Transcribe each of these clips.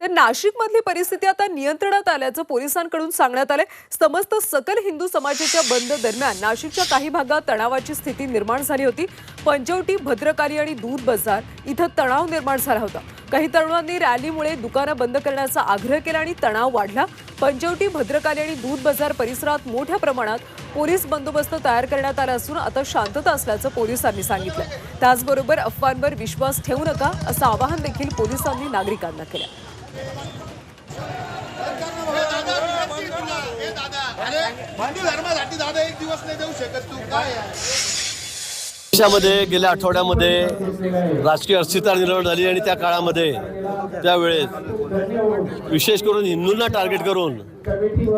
तर नाशिकमधली परिस्थिती आता नियंत्रणात आल्याचं पोलिसांकडून सांगण्यात आलंय. समस्त सकल हिंदू समाजाच्या बंद दरम्यान नाशिकच्या काही भागात तणावाची स्थिती निर्माण झाली होती. पंचवटी भद्रकाली आणि दूध बाजार इथं तणाव निर्माण झाला होता. काही तरुणांनी रॅलीमुळे दुकानं बंद करण्याचा आग्रह केला आणि तणाव वाढला. पंचवटी भद्रकाली आणि दूध बाजार परिसरात मोठ्या प्रमाणात पोलीस बंदोबस्त तयार करण्यात आला असून आता शांतता असल्याचं पोलिसांनी सांगितलं त्याचबरोबर अफवांवर विश्वास ठेवू नका असं आवाहन देखील पोलिसांनी नागरिकांना केलं देशामध्ये गेल्या आठवड्यामध्ये राजकीय अस्थिरता निर्माण झाली आणि त्या काळामध्ये त्यावेळेस विशेष करून हिंदूंना टार्गेट करून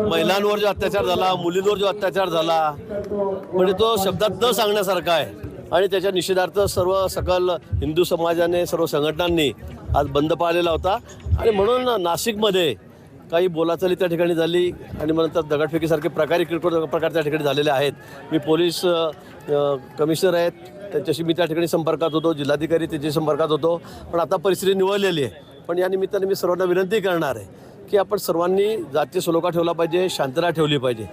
महिलांवर जो अत्याचार झाला मुलींवर जो अत्याचार झाला म्हणजे तो शब्दात न सांगण्यासारखा आहे. आणि त्याच्या निषेधार्थ सर्व सकल हिंदू समाजाने सर्व संघटनांनी आज बंद पाळलेला होता. आणि म्हणून नाशिकमध्ये काही बोलाचाली त्या ठिकाणी झाली आणि मग नंतर दगडफेकीसारखे प्रकारे किरकोळ प्रकार त्या ठिकाणी झालेले आहेत. मी पोलीस कमिशनर आहेत. त्यांच्याशी मी त्या ठिकाणी संपर्कात होतो. जिल्हाधिकारी त्याच्या संपर्कात होतो. पण आता परिस्थिती निवडलेली आहे. पण या निमित्ताने मी सर्वांना विनंती करणार आहे की आपण सर्वांनी जातीय सलोखा ठेवला पाहिजे शांतता ठेवली पाहिजे.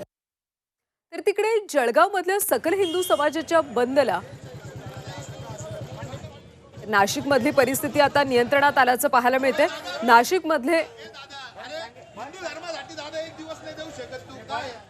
तर तिकडे जळगावमधल्या सकल हिंदू समाजाच्या बंदला नाशिकमधली परिस्थिती आता नियंत्रणात आल्याचं पाहायला मिळते नाशिकमधले धर्मासाठी दादा एक दिवस नाही देऊ शकत तू काय आहे?